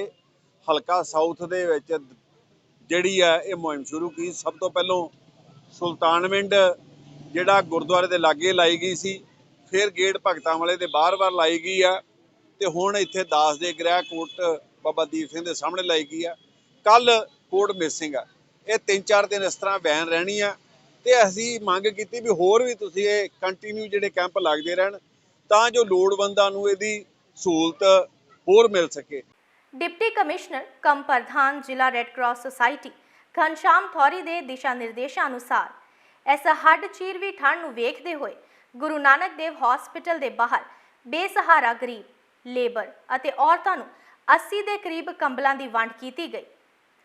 ਹਲਕਾ ਸਾਊਥ ਦੇ ਵਿੱਚ ਜਿਹੜੀ ਆ ਇਹ ਮੁਹਿੰਮ ਸ਼ੁਰੂ ਕੀਤੀ। ਸਭ ਤੋਂ ਪਹਿਲਾਂ ਸੁਲਤਾਨਵਿੰਡ ਜਿਹੜਾ ਗੁਰਦੁਆਰੇ ਦੇ ਲਾਗੇ ਲਾਈ ਗਈ ਸੀ, ਫਿਰ ਗੇਟ ਭਗਤਾਂ ਵਾਲੇ ਦੇ ਬਾਹਰ-ਬਾਹਰ ਲਾਈ ਗਈ ਆ ਤੇ ਹੁਣ ਇੱਥੇ ਦਾਸ ਦੇ ਗ੍ਰਹਿ ਕੋਟ ਬਾਬਾ ਦੀਪ ਸਿੰਘ ਦੇ ਸਾਹਮਣੇ ਲਾਈ ਗਈ ਆ। ਕੱਲ ਕੋਟ ਮਿਸਿੰਗ ਆ। ਇਹ ਤਿੰਨ ਚਾਰ ਦਿਨ ਇਸ ਤਰ੍ਹਾਂ ਵੈਨ ਰਹਿਣੀ ਆ ਤੇ ਅਸੀਂ ਮੰਗ ਕੀਤੀ ਵੀ ਹੋਰ ਵੀ ਤੁਸੀਂ ਇਹ ਕੰਟੀਨਿਊ ਜਿਹੜੇ ਕੈਂਪ ਲੱਗਦੇ ਰਹਿਣ। ਤਾਂ ਜੋ ਲੋੜਵੰਦਾਂ ਨੂੰ ਇਹਦੀ ਸਹੂਲਤ ਹੋਰ ਮਿਲ ਸਕੇ। ਡਿਪਟੀ ਕਮਿਸ਼ਨਰ ਕਮ ਪ੍ਰਧਾਨ ਜ਼ਿਲ੍ਹਾ red cross society Ghanshyam Thori ਦੇ ਦਿਸ਼ਾ ਨਿਰਦੇਸ਼ਾਂ ਅਨੁਸਾਰ ਇਸ ਹੱਡ ਚੀਰਵੀ ਠੰਡ ਨੂੰ ਵੇਖਦੇ ਹੋਏ ਗੁਰੂ ਨਾਨਕ ਦੇਵ ਹਸਪੀਟਲ ਦੇ ਬਾਹਰ ਬੇਸਹਾਰਾ ਗਰੀਬ ਲੇਬਰ ਅਤੇ ਔਰਤਾਂ ਨੂੰ 80 ਦੇ ਕਰੀਬ ਕੰਬਲਾਂ ਦੀ ਵੰਡ ਕੀਤੀ ਗਈ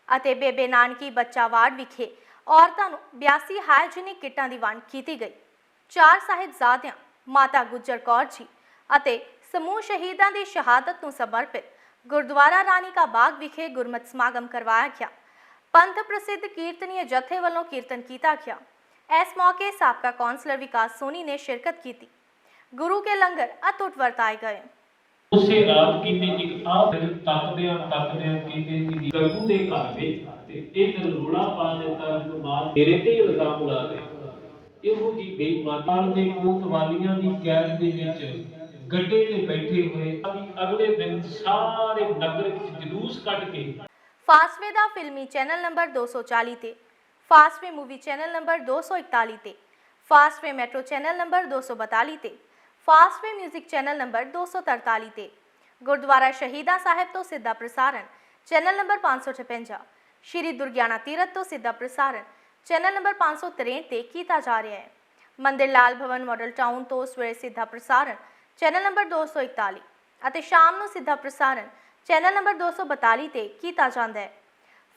ਅਤੇ ਬੇਬੇ ਨਾਨਕੀ ਬੱਚਾ ਵਾਰਡ ਵਿਖੇ ਔਰਤਾਂ ਨੂੰ 82 ਹਾਈਜੀਨਿਕ ਕਿੱਟਾਂ ਦੀ ਵੰਡ ਕੀਤੀ ਗਈ। ਚਾਰ ਸਾਹਿਬਜ਼ਾਦਿਆਂ ਮਾਤਾ ਗੁਜਰ ਕੌਰ ਜੀ ਅਤੇ ਸਮੂਹ ਸ਼ਹੀਦਾਂ ਦੀ ਸ਼ਹਾਦਤ ਨੂੰ ਸਮਰਪਿਤ ਗੁਰਦੁਆਰਾ ਰਾਣੀ ਕਾ ਬਾਗ ਵਿਖੇ ਗੁਰਮਤਿ ਸਮਾਗਮ ਕਰਵਾਇਆ ਗਿਆ। ਪੰਥ ਪ੍ਰਸਿੱਧ ਕੀਰਤਨੀय ਜਥੇ ਵੱਲੋਂ ਕੀਰਤਨ ਕੀਤਾ ਗਿਆ। ਇਸ ਮੌਕੇ ਸਾਬਕਾ ਕੌਂਸਲਰ ਵਿਕਾਸ ਸੋਨੀ ਨੇ ਸ਼ਿਰਕਤ ਕੀਤੀ। ਗੁਰੂ ਕੇ ਲੰਗਰ ਅਟੁੱਟ ਵਰਤਾਏ ਗਏ। ਉਸੇ ਰਾਤ ਕੀਤੀ ਇੱਕ ਆਪ ਤੱਕਦੇ ਆ ਤੱਕਦੇ ਆ ਕੀਤੇ ਕਿ ਗੱਗੂ ਦੇ ਘਰ ਵਿੱਚ ਤੇ ਇੱਕ ਰੋਲਾ ਪਾ ਦਿੱਤਾ। ਜਦੋਂ ਬਾਅਦ ਮੇਰੇ ਤੇ ਇਲਜ਼ਾਮ ਲਾ ਦੇ ਇਹੋ ਜੀ ਬੇਈਮਾਨੀ ਦੇ ਕੋਤਵਾਲੀਆਂ ਦੀ ਕੈਦ ਦੇ ਵਿੱਚ ਗੱਡੇ ਤੇ ਬੈਠੇ ਹੋਏ ਅਗਲੇ ਦਿਨ ਸਾਰੇ ਨਗਰ ਵਿੱਚ ਜਲੂਸ ਕੱਢ ਕੇ ਫਾਸਟਵੇ ਦਾ ਫਿਲਮੀ ਚੈਨਲ ਨੰਬਰ 240 ਤੇ ਫਾਸਟਵੇ ਮੂਵੀ ਚੈਨਲ ਨੰਬਰ 241 ਤੇ ਫਾਸਟਵੇ ਮੈਟਰੋ ਚੈਨਲ ਨੰਬਰ 242 ਤੇ ਫਾਸਟਵੇ 뮤직 ਚੈਨਲ ਨੰਬਰ 243 ਤੇ, ਗੁਰਦੁਆਰਾ ਸ਼ਹੀਦਾਂ ਸਾਹਿਬ ਤੋਂ ਸਿੱਧਾ ਪ੍ਰਸਾਰਣ ਚੈਨਲ ਨੰਬਰ 556 ਸ਼੍ਰੀ ਦੁਰਗਿਆਨਾ ਤੀਰਥ ਤੋਂ ਸਿੱਧਾ ਪ੍ਰਸਾਰਣ ਚੈਨਲ ਨੰਬਰ 563 ਤੇ ਕੀਤਾ ਜਾ ਰਿਹਾ ਹੈ। ਮੰਦਿਰ ਲਾਲ ਭਵਨ ਮਾਡਲ ਟਾਊਨ ਤੋਂ ਸਵੇਰੇ ਸਿੱਧਾ ਪ੍ਰਸਾਰਣ, ਚੈਨਲ ਨੰਬਰ 241 ਅਤੇ ਸ਼ਾਮ ਨੂੰ ਸਿੱਧਾ ਪ੍ਰਸਾਰਣ, ਚੈਨਲ ਨੰਬਰ 242 ਤੇ ਕੀਤਾ ਜਾਂਦਾ ਹੈ।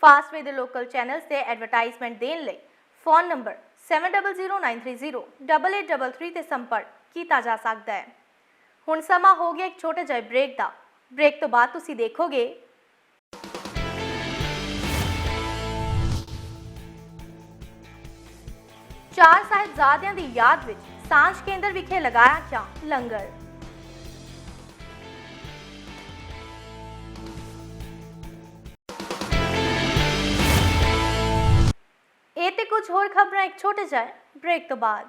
ਫਾਸਟਵੇ ਦੇ ਲੋਕਲ ਚੈਨਲਸ ਤੇ ਐਡਵਰਟਾਈਜ਼ਮੈਂਟ ਦੇਣ ਲਈ ਫੋਨ ਨੰਬਰ 7009308833 ਤੇ ਸੰਪਰਕ ਕੀਤਾ ਜਾ ਸਕਦਾ ਹੈ। ਹੁਣ ਸਮਾਂ ਹੋ ਗਿਆ ਇੱਕ ਛੋਟੇ ਜਿਹੇ ਬ੍ਰੇਕ ਦਾ। ਬ੍ਰੇਕ ਤੋਂ ਬਾਅਦ ਤੁਸੀਂ ਦੇਖੋਗੇ ਚਾਰ ਸਾਹਿਬਜ਼ਾਦਿਆਂ ਦੀ ਯਾਦ ਵਿੱਚ ਸਾਂਝ ਕੇਂਦਰ ਵਿਖੇ ਲਗਾਇਆ ਗਿਆ ਲੰਗਰ। ਇਹ ਤੇ ਕੁਝ ਹੋਰ ਖਬਰਾਂ, ਇੱਕ ਛੋਟੇ ਜਿਹੇ ਬ੍ਰੇਕ ਤੋਂ ਬਾਅਦ।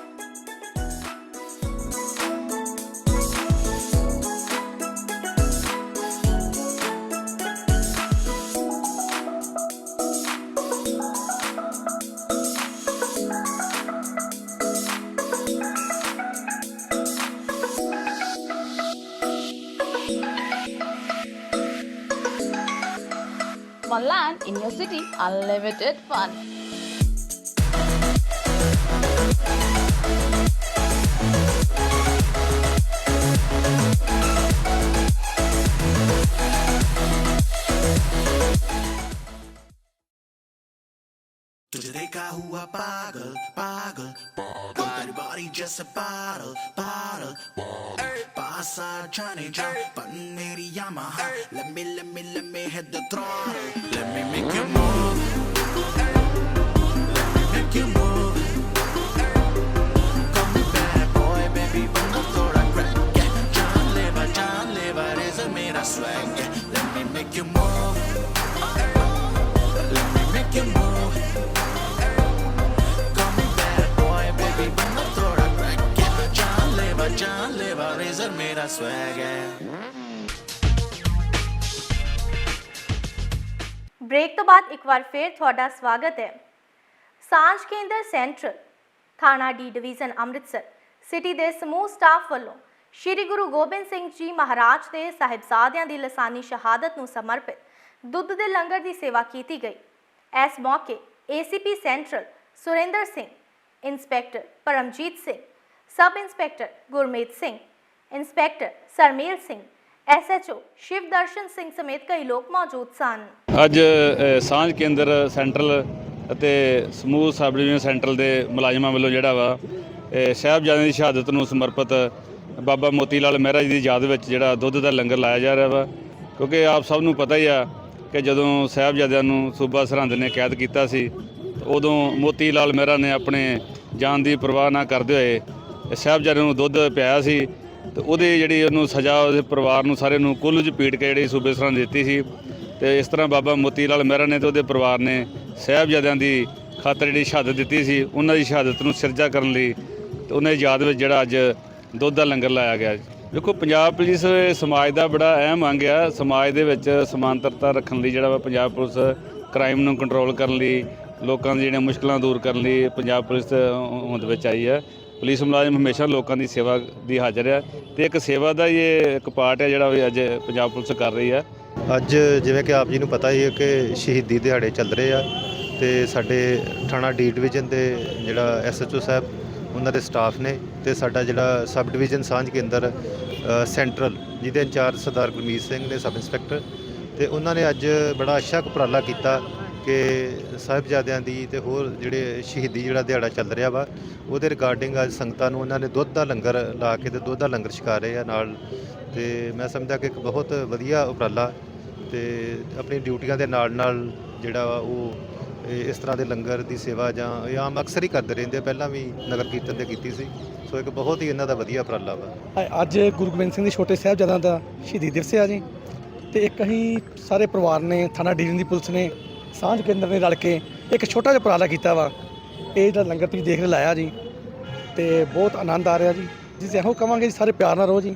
Unlimited fun. तुझे देखा हुआ पागल पागल तेरी बॉडी जैसे पागल पागल outside trying to drop Button Mary Yamaha Let me, let me, let me hit the throttle Let me make you move Let me make you move Call me bad boy, baby, vamos a crack yeah. John Lever, John Lever, ese mira swag yeah. Let me make you move la swag break ਤੋਂ ਬਾਅਦ ਇੱਕ ਵਾਰ ਫੇਰ ਤੁਹਾਡਾ ਸਵਾਗਤ ਹੈ। ਸਾਂਝ ਕੇਂਦਰ central, ਥਾਣਾ ਡੀ ਡਿਵੀਜ਼ਨ ਅੰਮ੍ਰਿਤਸਰ, ਸਿਟੀ ਦੇ ਸਮੂਹ ਸਟਾਫ ਵੱਲੋਂ ਸ਼੍ਰੀ ਗੁਰੂ ਗੋਬਿੰਦ ਸਿੰਘ ਜੀ ਮਹਾਰਾਜ ਦੇ ਸਾਹਿਬਜ਼ਾਦਿਆਂ ਦੀ ਲਸਾਨੀ ਸ਼ਹਾਦਤ ਨੂੰ ਸਮਰਪਿਤ ਦੁੱਧ ਦੇ ਲੰਗਰ ਦੀ ਸੇਵਾ ਕੀਤੀ ਗਈ। ਇਸ ਮੌਕੇ ACP central Surinder Singh, inspector Paramjit Singh, sub inspector Gurmeet Singh inspector Sarmil Singh SHO Shiv Darshan Singh ਸਮੇਤ ਕਈ ਲੋਕ ਮੌਜੂਦ ਸਨ। ਅੱਜ ਅ, ਸਾਂਝ ਕੇਂਦਰ ਸੈਂਟਰਲ ਅਤੇ ਸਮੂਹ ਸਬ ਡਿਵੀਜ਼ਨ ਸੈਂਟਰਲ ਦੇ ਮੁਲਾਜ਼ਮਾਂ ਵੱਲੋਂ ਜਿਹੜਾ ਵਾ ਇਹ ਸਾਹਿਬਜ਼ਾਦਿਆਂ ਦੀ ਸ਼ਹਾਦਤ ਨੂੰ ਸਮਰਪਿਤ ਬਾਬਾ ਮੋਤੀ ਲਾਲ ਮਹਿਰਾ ਜੀ ਦੀ ਯਾਦ ਵਿੱਚ ਜਿਹੜਾ ਦੁੱਧ ਦਾ ਲੰਗਰ ਲਾਇਆ ਜਾ ਰਿਹਾ ਵਾ ਕਿਉਂਕਿ ਆਪ ਸਭ ਨੂੰ ਪਤਾ ਹੀ ਆ ਕਿ ਜਦੋਂ ਸਾਹਿਬਜ਼ਾਦਿਆਂ ਨੂੰ ਸੂਬਾ ਸਰਹੰਦ ਨੇ ਕੈਦ ਕੀਤਾ ਸੀ ਉਦੋਂ ਮੋਤੀ ਲਾਲ ਮਹਿਰਾ ਨੇ ਆਪਣੇ ਜਾਨ ਦੀ ਪਰਵਾਹ ਨਾ ਕਰਦੇ ਹੋਏ ਸਾਹਿਬਜ਼ਾਦਿਆਂ ਨੂੰ ਦੁੱਧ ਪਿਆਇਆ ਸੀ ਤੇ ਉਹਦੇ ਜਿਹੜੀ ਉਹਨੂੰ ਸਜ਼ਾ ਉਹਦੇ ਪਰਿਵਾਰ ਨੂੰ ਸਾਰੇ ਨੂੰ ਕੁੱਲ 'ਚ ਪੀਟ ਕੇ ਜਿਹੜੀ ਸੂਬੇ ਸਰਹੰਦ ਦਿੱਤੀ ਸੀ। ਤੇ ਇਸ ਤਰ੍ਹਾਂ ਬਾਬਾ ਮੋਤੀ ਲਾਲ ਮਹਿਰਾ ਨੇ ਤੇ ਉਹਦੇ ਪਰਿਵਾਰ ਨੇ ਸਾਹਿਬਜ਼ਾਦਿਆਂ ਦੀ ਖਾਤਰ ਜਿਹੜੀ ਸ਼ਹਾਦਤ ਦਿੱਤੀ ਸੀ, ਉਹਨਾਂ ਦੀ ਸ਼ਹਾਦਤ ਨੂੰ ਸਿਰਜਾ ਕਰਨ ਲਈ ਤੇ ਉਹਨਾਂ ਦੀ ਯਾਦ ਵਿੱਚ ਜਿਹੜਾ ਅੱਜ ਦੁੱਧ ਦਾ ਲੰਗਰ ਲਾਇਆ ਗਿਆ। ਦੇਖੋ ਪੰਜਾਬ ਪੁਲਿਸ ਸਮਾਜ ਦਾ ਬੜਾ ਅਹਿਮ ਅੰਗ ਆ। ਸਮਾਜ ਦੇ ਵਿੱਚ ਸਮਾਨਤਰਤਾ ਰੱਖਣ ਲਈ ਜਿਹੜਾ ਵਾ ਪੰਜਾਬ ਪੁਲਿਸ ਕ੍ਰਾਈਮ ਨੂੰ ਕੰਟਰੋਲ ਕਰਨ ਲਈ, ਲੋਕਾਂ ਦੀ ਜਿਹੜੀਆਂ ਮੁਸ਼ਕਲਾਂ ਦੂਰ ਕਰਨ ਲਈ ਪੰਜਾਬ ਪੁਲਿਸ ਹੋਂਦ ਵਿੱਚ ਆਈ ਹੈ ਪੁਲਿਸ ਮੁਲਾਜ਼ਮ ਹਮੇਸ਼ਾ ਲੋਕਾਂ ਦੀ ਸੇਵਾ ਦੀ ਹਾਜ਼ਰ ਹੈ ਤੇ ਇੱਕ ਸੇਵਾ ਦਾ ਹੀ ਇਹ ਇੱਕ ਪਾਰਟ ਹੈ ਜਿਹੜਾ ਵੀ ਅੱਜ ਪੰਜਾਬ ਪੁਲਿਸ ਕਰ ਰਹੀ ਹੈ ਅੱਜ ਜਿਵੇਂ ਕਿ ਆਪ ਜੀ ਨੂੰ ਪਤਾ ਹੀ ਹੈ ਕਿ ਸ਼ਹੀਦੀ ਦਿਹਾੜੇ ਚੱਲ ਰਹੇ ਆ ਤੇ ਸਾਡੇ ਥਾਣਾ ਡੀ ਡਿਵੀਜ਼ਨ ਦੇ ਜਿਹੜਾ ਐਸਐਚਓ ਸਾਹਿਬ, ਉਹਨਾਂ ਦੇ ਸਟਾਫ ਨੇ ਤੇ ਸਾਡਾ ਜਿਹੜਾ ਸਬ ਡਿਵੀਜ਼ਨ ਸਾਂਝ ਕੇਂਦਰ ਸੈਂਟਰਲ ਜਿਹਦੇ ਇੰਚਾਰਜ ਸਰਦਾਰ ਗੁਰਮੀਤ ਸਿੰਘ ਨੇ ਸਬ ਇੰਸਪੈਕਟਰ ਤੇ ਉਹਨਾਂ ਨੇ ਅੱਜ ਬੜਾ ਅੱਛਾ ਉਪਰਾਲਾ ਕੀਤਾ ਕਿ ਸਾਹਿਬਜ਼ਾਦਿਆਂ ਦੀ ਤੇ ਹੋਰ ਜਿਹੜੇ ਸ਼ਹੀਦੀ ਜਿਹੜਾ ਦਿਹਾੜਾ ਚੱਲ ਰਿਹਾ ਵਾ, ਉਹਦੇ ਰਿਗਾਰਡਿੰਗ ਅੱਜ ਸੰਗਤਾਂ ਨੂੰ ਉਹਨਾਂ ਨੇ ਦੁੱਧ ਦਾ ਲੰਗਰ ਲਾ ਕੇ ਤੇ ਦੁੱਧ ਦਾ ਲੰਗਰ ਛਕਾ ਰਹੇ ਆ ਨਾਲ। ਤੇ ਮੈਂ ਸਮਝਦਾ ਕਿ ਇੱਕ ਬਹੁਤ ਵਧੀਆ ਉਪਰਾਲਾ ਤੇ ਆਪਣੀ ਡਿਊਟੀਆਂ ਦੇ ਨਾਲ ਨਾਲ ਜਿਹੜਾ ਵਾ ਉਹ ਇਸ ਤਰ੍ਹਾਂ ਦੇ ਲੰਗਰ ਦੀ ਸੇਵਾ ਜਾਂ ਇਹ ਆਮ ਅਕਸਰ ਹੀ ਕਰਦੇ ਰਹਿੰਦੇ ਪਹਿਲਾਂ ਵੀ ਨਗਰ ਕੀਰਤਨ ਤੇ ਕੀਤੀ ਸੀ। ਸੋ ਇੱਕ ਬਹੁਤ ਹੀ ਇਹਨਾਂ ਦਾ ਵਧੀਆ ਉਪਰਾਲਾ ਵਾ। ਅੱਜ ਗੁਰੂ ਗੋਬਿੰਦ ਸਿੰਘ ਦੇ ਛੋਟੇ ਸਾਹਿਬਜ਼ਾਦਿਆਂ ਦਾ ਸ਼ਹੀਦੀ ਦਿਵਸ ਆ ਜੀ। ਤੇ ਇੱਕ ਅਸੀਂ ਸਾਰੇ ਪਰਿਵਾਰ ਨੇ, ਥਾਣਾ ਡਿਵੀਜ਼ਨ ਦੀ ਪੁਲਿਸ ਨੇ ਸਾਂਝ ਕੇਂਦਰ ਨੇ ਰਲ ਕੇ ਇੱਕ ਛੋਟਾ ਜਿਹਾ ਉਪਰਾਲਾ ਕੀਤਾ ਵਾ। ਇਹ ਜਿਹੜਾ ਲੰਗਰ ਤੁਸੀਂ ਦੇਖ ਰਹੇ ਲਾਇਆ ਜੀ। ਤੇ ਬਹੁਤ ਆਨੰਦ ਆ ਰਿਹਾ ਜੀ। ਜਿਸ ਇਹੋ ਕਵਾਂਗੇ ਜੀ, ਸਾਰੇ ਪਿਆਰ ਨਾਲ ਰਹੋ ਜੀ।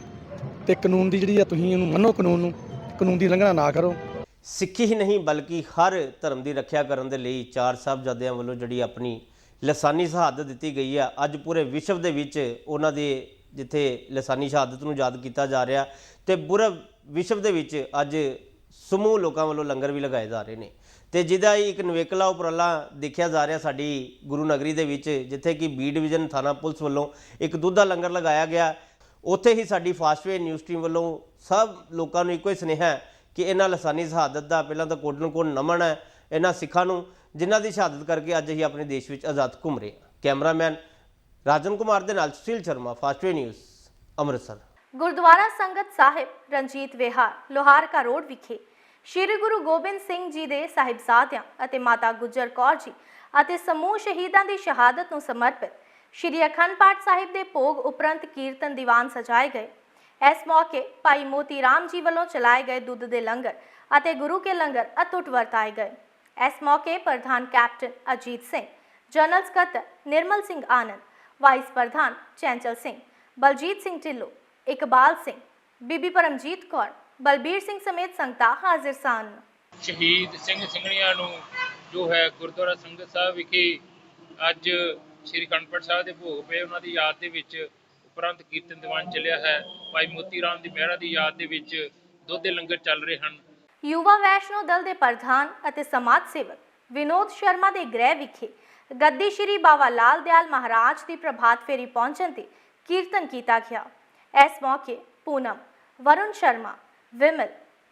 ਤੇ ਕਾਨੂੰਨ ਦੀ ਜਿਹੜੀ ਆ, ਤੁਸੀਂ ਇਹਨੂੰ ਮੰਨੋ ਕਾਨੂੰਨ ਨੂੰ। ਕਾਨੂੰਨ ਦੀ ਉਲੰਘਣਾ ਨਾ ਕਰੋ। ਸਿੱਖੀ ਹੀ ਨਹੀਂ, ਬਲਕਿ ਹਰ ਧਰਮ ਦੀ ਰੱਖਿਆ ਕਰਨ ਦੇ ਲਈ ਚਾਰ ਸਾਹਿਬਜ਼ਾਦਿਆਂ ਵੱਲੋਂ ਜਿਹੜੀ ਆਪਣੀ ਲਸਾਨੀ ਸ਼ਹਾਦਤ ਦਿੱਤੀ ਗਈ ਆ। ਅੱਜ ਪੂਰੇ ਵਿਸ਼ਵ ਦੇ ਵਿੱਚ ਉਹਨਾਂ ਦੇ ਜਿੱਥੇ ਲਸਾਨੀ ਸ਼ਹਾਦਤ ਨੂੰ ਯਾਦ ਕੀਤਾ ਜਾ ਰਿਹਾ। ਤੇ ਪੂਰੇ ਵਿਸ਼ਵ ਦੇ ਵਿੱਚ ਅੱਜ ਸਮੂਹ ਲੋਕਾਂ ਵੱਲੋਂ ਲੰਗਰ ਵੀ ਲਗਾਏ ਜਾ ਰਹੇ ਨੇ। ਤੇ ਜਿਹਦਾ ਹੀ ਇੱਕ ਨਵੇਕਲਾ ਉਪਰਾਲਾ ਦੇਖਿਆ ਜਾ ਰਿਹਾ ਸਾਡੀ ਗੁਰੂ ਨਗਰੀ ਦੇ ਵਿੱਚ, ਜਿੱਥੇ ਕਿ ਬੀ ਡਿਵੀਜ਼ਨ ਥਾਣਾ ਪੁਲਿਸ ਵੱਲੋਂ ਇੱਕ ਦੁੱਧ ਦਾ ਲੰਗਰ ਲਗਾਇਆ ਗਿਆ। ਉੱਥੇ ਹੀ ਸਾਡੀ ਫਾਸਟਵੇ ਨਿਊਜ਼ ਟੀਮ ਵੱਲੋਂ ਸਭ ਲੋਕਾਂ ਨੂੰ ਇੱਕੋ ਹੀ ਸੁਨੇਹਾ ਹੈ ਕਿ ਇਹਨਾਂ ਲਸਾਨੀ ਸ਼ਹਾਦਤ ਦਾ ਪਹਿਲਾਂ ਤਾਂ ਕੋਟ ਨੂੰ ਕੋਟ ਨਮਨ ਹੈ ਇਹਨਾਂ ਸਿੱਖਾਂ ਨੂੰ, ਜਿਨ੍ਹਾਂ ਦੀ ਸ਼ਹਾਦਤ ਕਰਕੇ ਅੱਜ ਹੀ ਆਪਣੇ ਦੇਸ਼ ਵਿੱਚ ਆਜ਼ਾਦ ਘੁੰਮ ਰਹੇ ਹਾਂ। ਕੈਮਰਾਮੈਨ ਰਾਜਨ ਕੁਮਾਰ ਦੇ ਨਾਲ ਸੁਸ਼ੀਲ ਸ਼ਰਮਾ, ਫਾਸਟਵੇ ਨਿਊਜ਼, ਅੰਮ੍ਰਿਤਸਰ। ਗੁਰਦੁਆਰਾ ਸੰਗਤ ਸਾਹਿਬ, ਰਣਜੀਤ ਵਿਹਾਰ, ਲੋਹਾਰਕਾ ਰੋਡ ਵਿਖੇ ਸ੍ਰੀ ਗੁਰੂ ਗੋਬਿੰਦ ਸਿੰਘ ਜੀ ਦੇ ਸਾਹਿਬਜ਼ਾਦਿਆਂ ਅਤੇ ਮਾਤਾ ਗੁਜਰ ਕੌਰ ਜੀ ਅਤੇ ਸਮੂਹ ਸ਼ਹੀਦਾਂ ਦੀ ਸ਼ਹਾਦਤ ਨੂੰ ਸਮਰਪਿਤ ਸ੍ਰੀ ਅਖੰਡ ਪਾਠ ਸਾਹਿਬ ਦੇ ਭੋਗ ਉਪਰੰਤ ਕੀਰਤਨ ਦੀਵਾਨ ਸਜਾਏ ਗਏ। ਇਸ ਮੌਕੇ ਭਾਈ ਮੋਤੀ ਰਾਮ ਜੀ ਵੱਲੋਂ ਚਲਾਏ ਗਏ ਦੁੱਧ ਦੇ ਲੰਗਰ ਅਤੇ ਗੁਰੂ ਕੇ ਲੰਗਰ ਅਟੁੱਟ ਵਰਤਾਏ ਗਏ। ਇਸ ਮੌਕੇ ਪ੍ਰਧਾਨ ਕੈਪਟਨ ਅਜੀਤ ਸਿੰਘ, ਜਨਰਲ ਸਕੱਤਰ ਨਿਰਮਲ ਸਿੰਘ ਆਨੰਦ, ਵਾਈਸ ਪ੍ਰਧਾਨ ਚੈਂਚਲ ਸਿੰਘ, ਬਲਜੀਤ ਸਿੰਘ ਢਿੱਲੋਂ ਇਕਬਾਲ ਸਿੰਘ ਬੀਬੀ ਪਰਮਜੀਤ ਕੌਰ ਬਲਬੀਰ ਸਿੰਘ ਸਮੇਤ ਸੰਗਤਾਂ ਹਾਜ਼ਰ ਸਨ। ਸ਼ਹੀਦ ਸਿੰਘ ਸਿੰਘਣੀਆਂ ਨੂੰ ਜੋ ਹੈ ਗੁਰਦੁਆਰਾ ਸੰਗਤ ਸਾਹਿਬ ਵਿਖੇ ਅੱਜ ਸ੍ਰੀ ਅਖੰਡ ਸਾਹਿਬ ਦੇ ਭੋਗ ਪਏ ਉਹਨਾਂ ਦੀ ਯਾਦ ਦੇ ਵਿੱਚ ਉਪਰੰਤ ਕੀਰਤਨ ਦੀਵਾਨ ਚੱਲਿਆ ਹੈ। ਭਾਈ ਮੋਤੀ ਰਾਮ ਦੀ ਮਹਿਰਾ ਦੀ ਯਾਦ ਦੇ ਵਿੱਚ ਦੁੱਧ ਦੇ ਲੰਗਰ ਚੱਲ ਰਹੇ ਹਨ। ਯੁਵਾ ਵੈਸ਼ਨੋ ਦਲ ਦੇ ਪ੍ਰਧਾਨ ਅਤੇ ਸਮਾਜ ਸੇਵਕ ਵਿਨੋਦ ਸ਼ਰਮਾ ਦੇ ਗ੍ਰਹਿ ਵਿਖੇ ਗੱਦੀ ਸ਼੍ਰੀ ਬਾਬਾ ਲਾਲ ਦਿਆਲ ਮਹਾਰਾਜ ਦੀ ਪ੍ਰਭਾਤ ਫੇਰੀ ਪਹੁੰਚਣ ਤੇ ਕੀਰਤਨ ਕੀਤਾ ਗਿਆ। ਇਸ ਮੌਕੇ ਪੂਨਮ, ਵਰੁਣ ਸ਼ਰਮਾ, ਵਿਮਲ,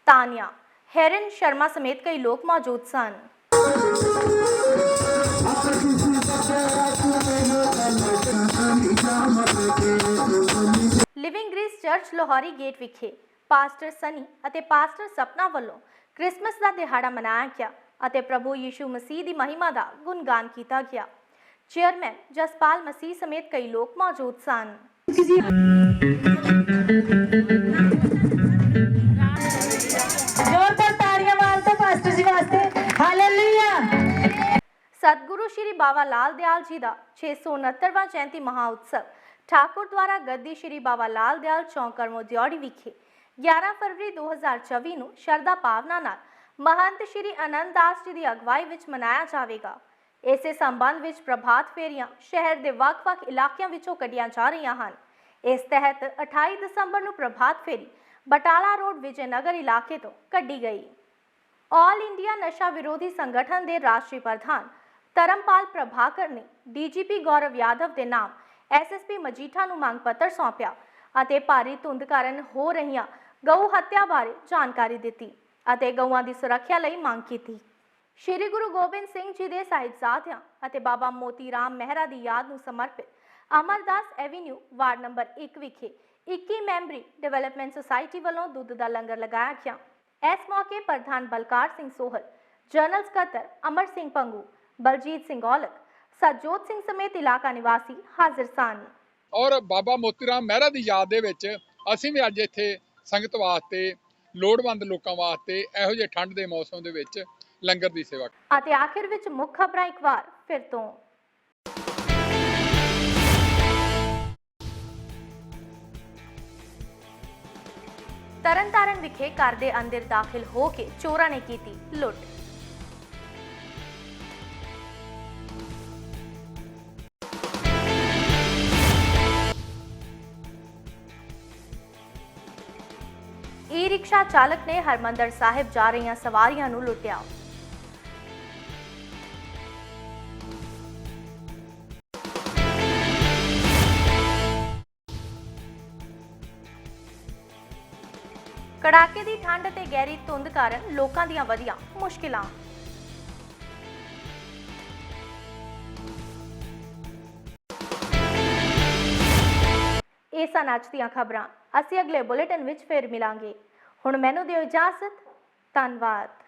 ਤਾਨੀਆ, ਹੈਰਨ ਸ਼ਰਮਾ ਸਮੇਤ ਕਈ ਲੋਕ ਮੌਜੂਦ ਸਨ। Living grace church Lahori gate ਵਿਖੇ ਪਾਸਟਰ ਸਨੀ ਅਤੇ ਪਾਸਟਰ ਸਪਨਾ ਵੱਲੋਂ ਕ੍ਰਿਸਮਸ ਦਾ ਦਿਹਾੜਾ ਮਨਾਇਆ ਗਿਆ ਅਤੇ ਪ੍ਰਭੂ ਯੀਸ਼ੂ ਮਸੀਹ ਦੀ ਮਹਿਮਾ ਦਾ ਗੁਣਗਾਨ ਕੀਤਾ ਗਿਆ। ਚੇਅਰਮੈਨ ਜਸਪਾਲ ਮਸੀਹ ਸਮੇਤ ਕਈ ਲੋਕ ਮੌਜੂਦ ਸਨ। ਜ਼ੋਰਦਾਰ ਤਾੜੀਆਂ ਮਾਰ ਦੋ ਪਾਸਟਰ ਜੀ ਵਾਸਤੇ। ਹਾਲੇਲੂਇਆ। ਸਤਿਗੁਰੂ ਸ਼੍ਰੀ ਬਾਬਾ ਲਾਲ ਦਿਆਲ ਜੀ ਦਾ 669ਵਾਂ ਜਯੰਤੀ ਮਹਾਉਤਸਵ ਠਾਕੁਰ ਦੁਆਰਾ ਗੱਦੀ ਸ਼੍ਰੀ ਬਾਬਾ ਲਾਲ ਦਿਆਲ ਚੌਂਕ ਕਰਮੋ ਵਿਖੇ 11 ਫਰਵਰੀ 2024 ਨੂੰ ਸ਼ਰਧਾ ਭਾਵਨਾ ਨਾਲ ਮਹੰਤ ਸ਼੍ਰੀ ਅਨੰਦ ਦਾਸ ਜੀ ਦੀ ਅਗਵਾਈ ਵਿੱਚ ਮਨਾਇਆ ਜਾਵੇਗਾ। ਇਸੇ ਸੰਬੰਧ ਵਿੱਚ ਪ੍ਰਭਾਤ ਫੇਰੀਆਂ ਸ਼ਹਿਰ ਦੇ ਵੱਖ-ਵੱਖ ਇਲਾਕਿਆਂ ਵਿੱਚੋਂ ਕੱਢੀਆਂ ਜਾ ਰਹੀਆਂ ਹਨ। ਇਸ ਤਹਿਤ 28 ਦਸੰਬਰ ਨੂੰ ਪ੍ਰਭਾਤ ਫੇਰੀ ਬਟਾਲਾ ਰੋਡ ਵਿਜੇ ਨਗਰ ਇਲਾਕੇ ਤੋਂ ਕੱਢੀ ਗਈ। ਆਲ ਇੰਡੀਆ ਨਸ਼ਾ ਵਿਰੋਧੀ ਸੰਗਠਨ ਦੇ ਰਾਸ਼ਟਰੀ ਪ੍ਰਧਾਨ ਧਰਮਪਾਲ ਪ੍ਰਭਾਕਰ ਨੇ ਡੀਜੀਪੀ ਗੌਰਵ ਯਾਦਵ ਦੇ ਨਾਮ ਐਸਐਸਪੀ ਮਜੀਠਾ ਨੂੰ ਮੰਗ ਪੱਤਰ ਸੌਂਪਿਆ ਅਤੇ ਭਾਰੀ ਧੁੰਦ ਕਾਰਨ ਹੋ ਰਹੀਆਂ ਗਊ ਹੱਤਿਆ ਬਾਰੇ ਜਾਣਕਾਰੀ ਦਿੱਤੀ ਅਤੇ ਗਊਆਂ ਦੀ ਸੁਰੱਖਿਆ ਲਈ ਮੰਗ ਕੀਤੀ। ਸ਼੍ਰੀ ਗੁਰੂ ਗੋਬਿੰਦ ਸਿੰਘ ਜੀ ਦੇ ਸਾਹਿਬਜ਼ਾਦਿਆਂ ਅਤੇ ਬਾਬਾ ਮੋਤੀ ਰਾਮ ਮਹਿਰਾ ਦੀ ਯਾਦ ਨੂੰ ਸਮਰਪਿਤ ਅਮਰਦਾਸ ਐਵੀਨਿਊ ਵਾਰਡ ਨੰਬਰ 1 ਵਿਖੇ 21 ਮੈਂਬਰੀ ਡਿਵੈਲਪਮੈਂਟ ਸੁਸਾਇਟੀ ਵੱਲੋਂ ਦੁੱਧ ਦਾ ਲੰਗਰ ਲਗਾਇਆ ਗਿਆ। ਇਸ ਮੌਕੇ ਪ੍ਰਧਾਨ ਬਲਕਾਰ ਸਿੰਘ ਸੋਹਲ, ਜਨਰਲ ਸਕੱਤਰ ਅਮਰ ਸਿੰਘ ਪੰਗੂ, ਬਲਜੀਤ ਸਿੰਘ ਔਲਖ ਸਜੋਤ ਸਿੰਘ ਸਮੇਤ ਇਲਾਕਾ ਨਿਵਾਸੀ ਹਾਜ਼ਰ ਸਨ। ਔਰ ਬਾਬਾ ਮੋਤੀਰਾਮ ਮਹਿਰਾ ਦੀ ਯਾਦ ਦੇ ਵਿੱਚ ਅਸੀਂ ਵੀ ਅੱਜ ਇੱਥੇ ਸੰਗਤ ਵਾਸਤੇ, ਲੋੜਵੰਦ ਲੋਕਾਂ ਵਾਸਤੇ ਇਹੋ ਜਿਹੇ ਠੰਡ ਦੇ ਮੌਸਮ ਦੇ ਵਿੱਚ ਲੰਗਰ ਦੀ ਸੇਵਾ ਅਤੇ ਆਖਿਰ ਵਿੱਚ ਮੁੱਖ ਖਬਰਾਂ ਇੱਕ ਵਾਰ ਫਿਰ ਤੋਂ। ਤਰਨਤਾਰਨ ਵਿਖੇ ਘਰ ਦੇ ਅੰਦਰ ਦਾਖਲ ਹੋ ਕੇ ਚੋਰਾਂ ਨੇ ਕੀਤੀ ਲੁੱਟ। ਈ ਰਿਕਸ਼ਾ ਚਾਲਕ ਨੇ ਹਰਮੰਦਰ ਸਾਹਿਬ ਜਾ ਰਹੀਆਂ ਸਵਾਰੀਆਂ ਨੂੰ ਲੁੱਟਿਆ। ਕੜਾਕੇ ਦੀ ਠੰਡ ਤੇ ਗਹਿਰੀ ਧੁੰਦ ਕਾਰਨ ਲੋਕਾਂ ਦੀਆਂ ਵਧੀਆਂ ਮੁਸ਼ਕਿਲਾਂ। ਇਹ ਸਨ ਅੱਜ ਦੀਆਂ ਖਬਰਾਂ। ਅਸੀਂ ਅਗਲੇ ਬੁਲੇਟਿਨ ਵਿੱਚ ਫੇਰ ਮਿਲਾਂਗੇ। ਹੁਣ ਮੈਨੂੰ ਦਿਓ ਇਜਾਜ਼ਤ। ਧੰਨਵਾਦ।